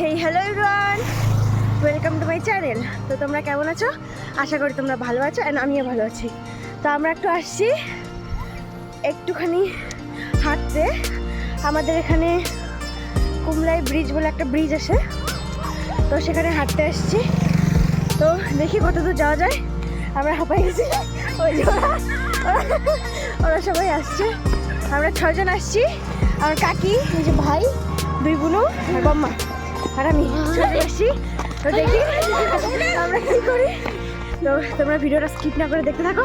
Hey hello everyone welcome to my channel তো তোমরা কেমন আছো? আশা করি তোমরা ভালো আছো অ্যান্ড আমিও ভালো আছি। তো আমরা একটু আসছি একটুখানি হাঁটতে। আমাদের এখানে কুমলাই ব্রিজ বলে একটা ব্রিজ আছে। তো সেখানে হাঁটতে আসছি। তো দেখি কত দূর যাওয়া যায়। আমরা হাঁপাই গেছি। ওই যে ওরা। ওরা সবাই আসছে। আমরা ছজন আসছি। আমার কাকি, এই ভাই, দুই বোনও বাম্মা। আর আমি ছজন আসছি তো দেখি আমরা কি করি? তো তোমরা ভিডিওটা স্কিপ না করে দেখতে থাকো।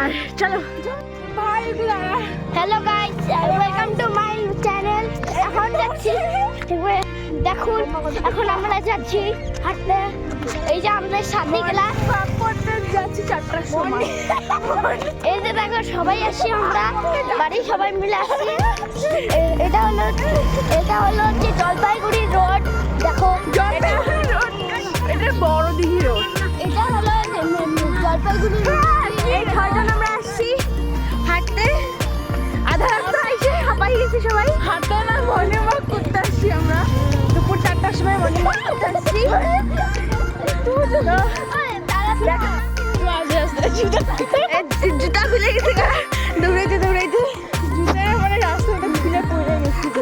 আর চলো। Hello guys welcome to my channel এখন যাচ্ছি। দেখুন এখন আমরা যাচ্ছি হাঁটতে। এই যে আমাদের সাথে ক্লাস যাচ্ছি চারটার সময়। এই যে দেখো সবাই আসছি আমরা। বাড়ির সবাই মিলে আসছি এটা হলো এটা হলো যে জলপাইগুড়ি রোড। দেখো এটা বড় দিঘি রোড। এটা হলো জলপাইগুড়ি রোড। এই ছয়জন আমরা আসছি। হাঁটতে। আধা রাস্তা এসে হাঁপাই গেছি সবাই। হাঁটতে না ওয়াক করতে আসছি এই জুতা খুলে গেছে গা। দৌড়াইতে দৌড়াইতে জুতা মানে রাস্তাটা খুলে পড়ে গেছিল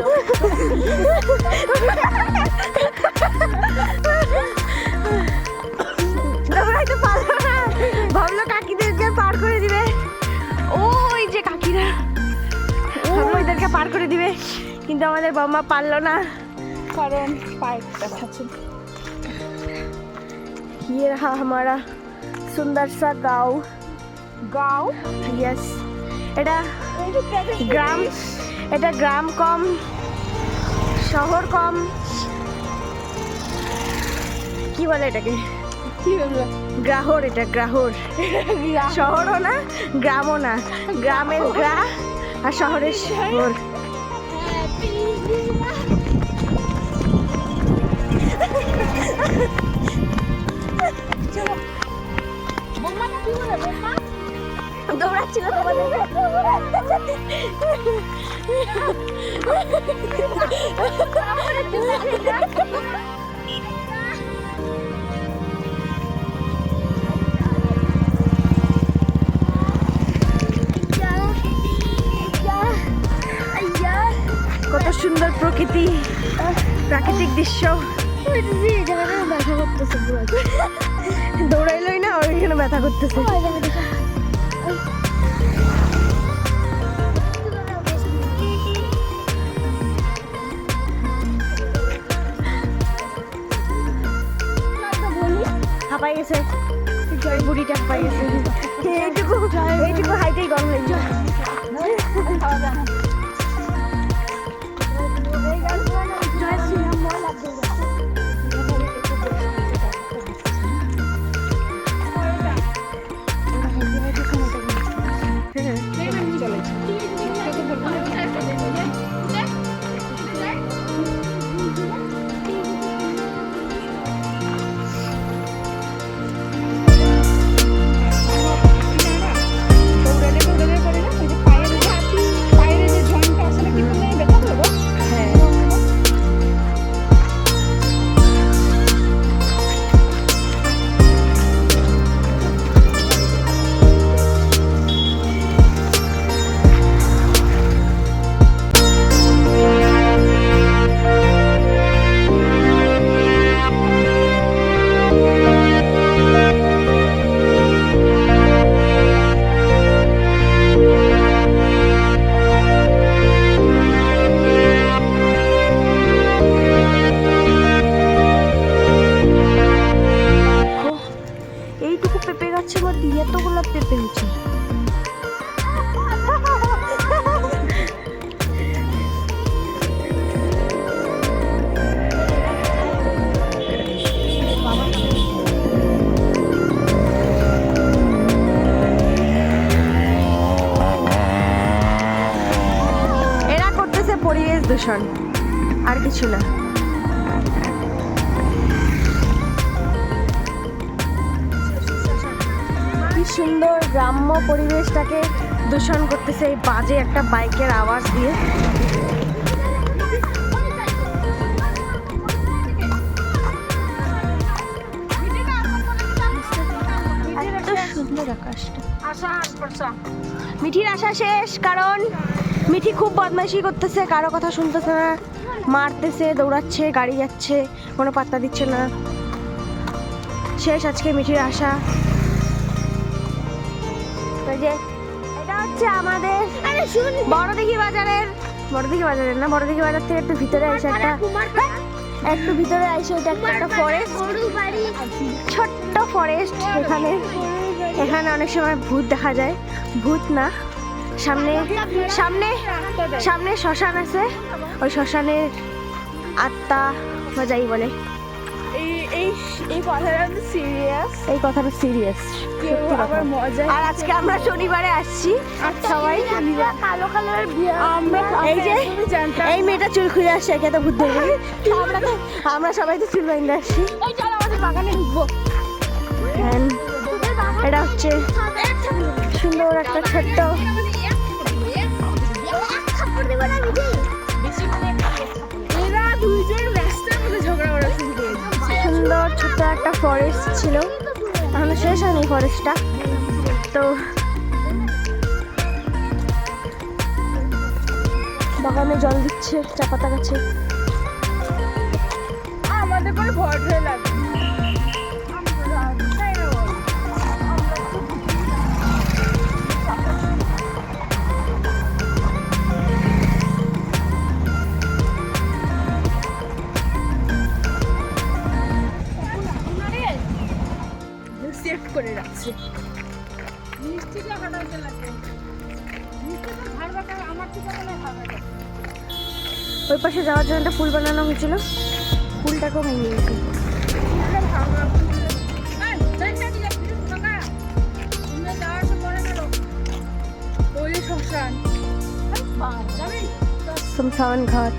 দৌড়াইতে পারলো না ভাবলো কাকিদেরকে পার করে দিবে ওই যে কাকিরা ভাবলো ওইদেরকে পার করে দিবে কিন্তু আমাদের বাবা পারলো না কারণ পায়ে দেখাচ্ছে ये रहा हमारा সুন্দরসা গাঁও। গাঁও? ইয়েস এটা গ্রাম এটা গ্রাম কম শহর কম। কি বলে এটাকে? গ্রাহর এটা গ্রাহর। শহরও না গ্রামও না। গ্রামের গ্রাহ আর শহরের শহর। কত সুন্দর প্রকৃতি প্রাকৃতিক দৃশ্য। ব্যথা করতেছে। হাঁপাই গেছে। বুড়িটা হাঁপাই গেছে। এইটুকু এইটুকু হাইটেই গরম লাগছে পেঁপে গাছের মধ্যে এতগুলো পেঁপে করতেছে পরিবেশ দূষণ আর কিছু না। সুন্দর গ্রাম্য পরিবেশটাকে দূষণ করতেছে এই বাজে একটা বাইকের আওয়াজ দিয়ে। মিঠির আশা শেষ কারণ মিঠি খুব বদমাইশি করতেছে কারও কথা শুনতেছে না। মারতেছে দৌড়াচ্ছে গাড়ি যাচ্ছে কোনো পাত্তা দিচ্ছে না। শেষ আজকে মিঠির আশা। ওই যে এটা হচ্ছে আমাদের আরে শুন। বড়দিঘি বাজারের বড়দিঘি বাজারের না বড়দিঘি বাজার থেকে একটু ভিতরে এসে একটা একটু ভিতরে এসে এটা একটা ফরেস্ট ছোট্ট ফরেস্ট এখানে। এখানে অনেক সময় ভূত দেখা যায়। ভূত না সামনে সামনে সামনে শ্মশান আছে। ওই শ্মশানের আত্মা বা যাই বলে। এই কথাটা সিরিয়াস এই কথাটা সিরিয়াস আবার মজা আর আজকে আমরা শনিবারে আসছি সবাই। কালো কালার আমরা এই যে এই মেয়েটা চুল খুলে আসছে একে তো ভূত ধরবে আমরা তো আমরা সবাই তো চুল বাইন্দে আসছি। ওই চল আমাদের বাগানে ঢুকবো। এটা হচ্ছে সুন্দর একটা ছোট্ট ফরেস্ট ছিল। এখনও শেষ হয়নি ফরেস্টটা তো বাগানে জল দিচ্ছে চাপাতা গাছে। সেভ করে রাখছি। মিষ্টিটা আমার থেকে মনে ওই পাশে যাওয়ার জন্য একটা ফুল বানানো হয়েছিল। পুলটাকেও ভেঙে গেছে সমসান ঘাট।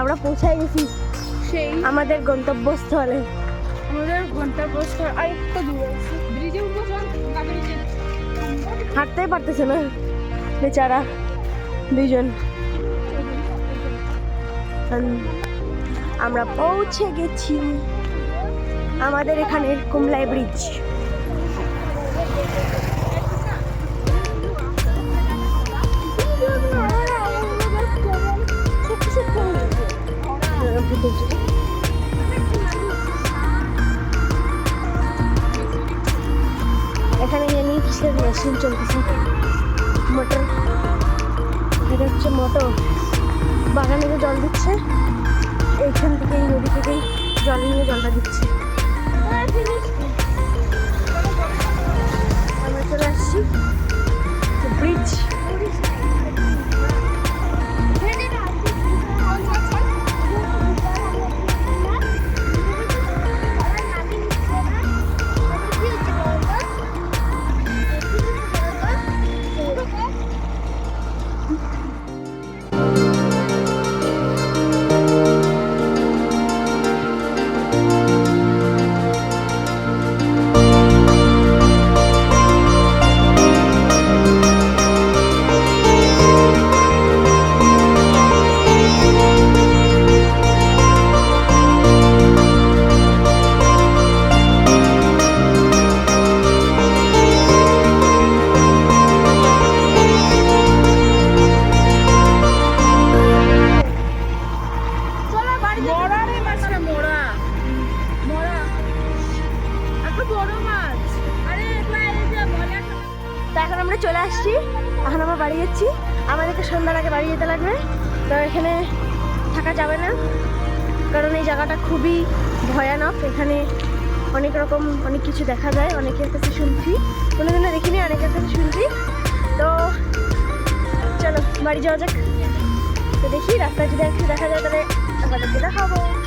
আমরা পৌঁছাই গেছি সেই আমাদের গন্তব্যস্থলে। আমাদের গন্তব্যস্থল আর একটু দূরে আছে। ব্রিজে উঠবো হাঁটতেই পারতেছে না বেচারা দুইজন। আমরা পৌঁছে গেছি আমাদের এখানে কুমলাই ব্রিজ। এখানে জানি কিসের মেশিন চলতেছে। মোটর এটা হচ্ছে মোটর বাগানে যে জল দিচ্ছে, এইখান থেকে এই নদী থেকেই জল নিয়ে জলটা দিচ্ছে। আমরা চলে আসছি ব্রিজ এখানে থাকা যাবে না। কারণ এই জায়গাটা খুবই ভয়ানক। এখানে অনেক রকম, অনেক কিছু দেখা যায়। অনেকের কাছে শুনছি। কোনোদিনও দেখিনি অনেকের কাছে শুনছি। তো চলো, বাড়ি যাওয়া যাক। তো দেখি, রাস্তায় যদি একটু দেখা যায়, তাহলে আমাদেরকে দেখাবো।